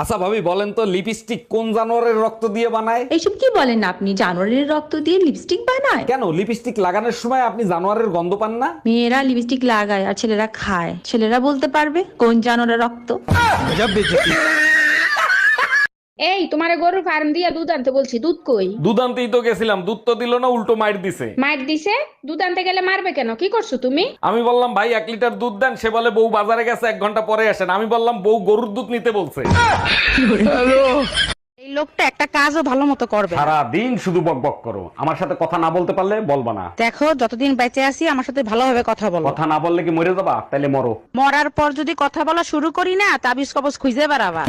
আচ্ছা ভাবি বলেন তো লিপস্টিক কোন জানোয়ারের রক্ত দিয়ে বানায়? এইসব কি বলেন আপনি? জানোয়ারের রক্ত দিয়ে লিপস্টিক বানায়? কেন? লিপস্টিক লাগানোর সময় আপনি জানোয়ারের গন্ধ পান না? মেয়েরা লিপস্টিক লাগায় আর ছেলেরা খায়। ছেলেরা বলতে পারবে কোন জানোয়ারের রক্ত? এই তোমারে গরুর ফার্ম দিয়া দুধ আনতে বলছি দুধ কই? দুধ আনতেই তো গেছিলাম দুধ তো দিল না উল্টো মাইর দিছে। মার দিছে? দুধ আনতে গেলে মারবে কেন? কি করছ তুমি? আমি বললাম ভাই এক লিটার দুধ দেন। সে বলে বউ বাজারে গেছে এক ঘণ্টা পরে আসেন। আমি বললাম বউ গরুর দুধ নিতে বলছে। এই লোকটা একটা কাজও ভালো মতো করবে। সারা দিন শুধু বক বক করো। আমার সাথে কথা না বলতে পারলে বলবা না। দেখো যতদিন বেঁচে আছি আমার সাথে ভালোভাবে কথা বলো। কথা না বললে কি মরে যাবা? তাহলে মরো। মরার পর যদি কথা বলা শুরু করি না তাবিজ কবজ খুঁজে বেড়াবা।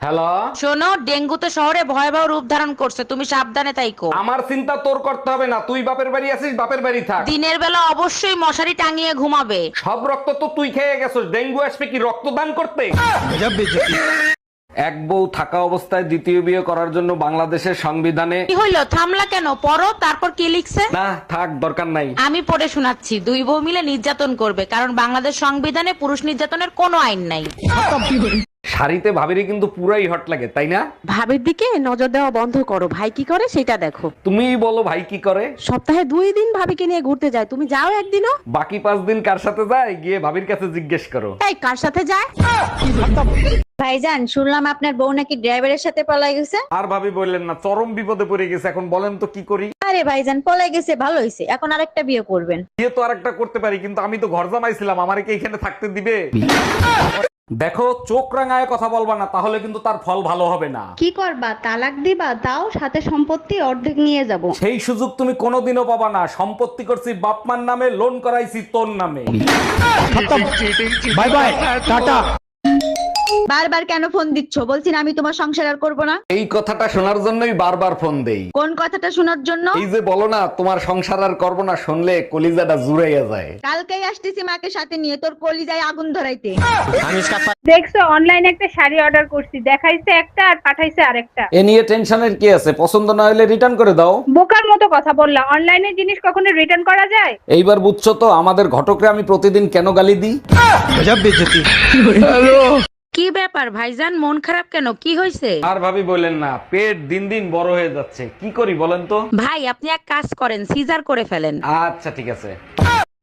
হ্যালো? শোনো ডেঙ্গু তো শহরে ভয়াবহ রূপ ধারণ করছে তুমি সাবধানে তাইকো আমার চিন্তা তোর করতে হবে না তুই বাপের বাড়ি আছিস বাপের বাড়ি থাক। দিনের বেলা অবশ্যই মশারি টাঙিয়ে ঘুমাবে। সব রক্ত তো তুই খেয়ে গেছিস ডেঙ্গু আসবে কি রক্তদান করতে? এক বউ থাকা অবস্থায় দ্বিতীয় বিয়ে করার জন্য বাংলাদেশের সংবিধানে কি হইল? থামলা কেন? পড়ো তারপর কি লিখছে? না থাক দরকার নাই। আমি পড়ে শোনাচ্ছি দুই বউ মিলে নির্যাতন করবে কারণ বাংলাদেশ সংবিধানে পুরুষ নির্যাতনের কোনো আইন নাই। শাড়িতে ভাবিরে কিন্তু পুরাই হট লাগে তাই না? ভাবির দিকে নজর দেওয়া বন্ধ করো। ভাই কি করে সেটা দেখো। তুমিই বলো ভাই কি করে। সপ্তাহে দুই দিন ভাবিকে নিয়ে ঘুরতে যায়। তুমি যাও একদিনও। বাকি পাঁচ দিন কার সাথে যায় গিয়ে ভাবির কাছে জিজ্ঞেস করো। এই কার সাথে যায়? ভাইজান শুনলাম আপনার বউ নাকি ড্রাইভারের সাথে পলাই গেছে। আর ভাবি বললেন না চরম বিপদে পড়ে গেছে এখন বলেন তো কি করি? আরে ভাইজান পলাই গেছে ভালো হয়েছে এখন আরেকটা বিয়ে করবেন। বিয়ে তো আরেকটা করতে পারি কিন্তু আমি তো ঘর জামাইছিলাম আমারে কি এখানে থাকতে দিবে? দেখো চোখ রাঙায় কথা বলবা না তাহলে কিন্তু তার ফল ভালো হবে না। কি করবা? তালাক দিবা তাও সাথে সম্পত্তি অর্ধেক নিয়ে যাব। সেই সুযোগ তুমি কোনোদিনও পাবা না। সম্পত্তি করছি বাপমার নামে লোন করাইছি তোর নামে। বাই বাই টাটা বারবার কেন ফোন দিচ্ছ? বলছি না আমি তোমার সংসার আর করব না। এই কথাটা শোনার জন্যই বারবার ফোন দেই। কোন কথাটা শোনার জন্য? এই যে বলো না তোমার সংসার আর করব না শুনলে কলিজাটা জুড়াইয়া যায়। কালকেই আসতেছি মাকে সাথে নিয়ে তোর কলিজায় আগুন ধরাইতে। দেখছ অনলাইনে একটা শাড়ি অর্ডার করছি। দেখাইছে একটা আর পাঠাইছে আরেকটা। এ নিয়ে টেনশনের কি আছে? পছন্দ না হলে রিটার্ন করে দাও। বোকার মতো কথা বললা। অনলাইনে জিনিস কখনো রিটার্ন করা যায়? এইবার বুঝছ তো আমাদের ঘটকরে আমি প্রতিদিন কেন গালি দিই? কি ব্যাপার ভাইজান? মন খারাপ কেন? কি হয়েছে আর ভাবি বললেন না পেট দিন দিন বড় হয়ে যাচ্ছে। কি করি বলেন তো? ভাই আপনি এক কাজ করেন সিজার করে ফেলেন। আচ্ছা ঠিক আছে।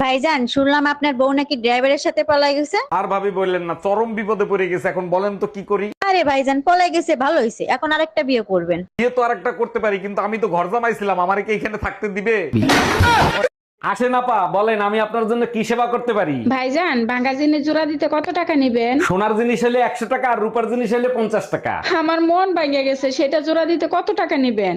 ভাইজান শুনলাম আপনার বউ নাকি ড্রাইভারের সাথে পলাই গেছে। আর ভাবি বললেন না চরম বিপদে পড়ে গেছে এখন বলেন তো কি করি? আরে ভাইজান পলাই গেছে ভালো হয়েছে এখন আরেকটা বিয়ে করবেন। বিয়ে তো আরেকটা করতে পারি কিন্তু আমি তো ঘর জামাইছিলাম আমারে কি এখানে থাকতে দিবে? আসে আপা বলেন আমি আপনার জন্য কি সেবা করতে পারি? ভাইজান ভাঙ্গা জিনিস জোড়া দিতে কত টাকা নিবেন? সোনার জিনিস হলে একশো টাকা আর রূপার জিনিস হলে পঞ্চাশ টাকা। আমার মন ভাঙে গেছে সেটা জোড়া দিতে কত টাকা নিবেন?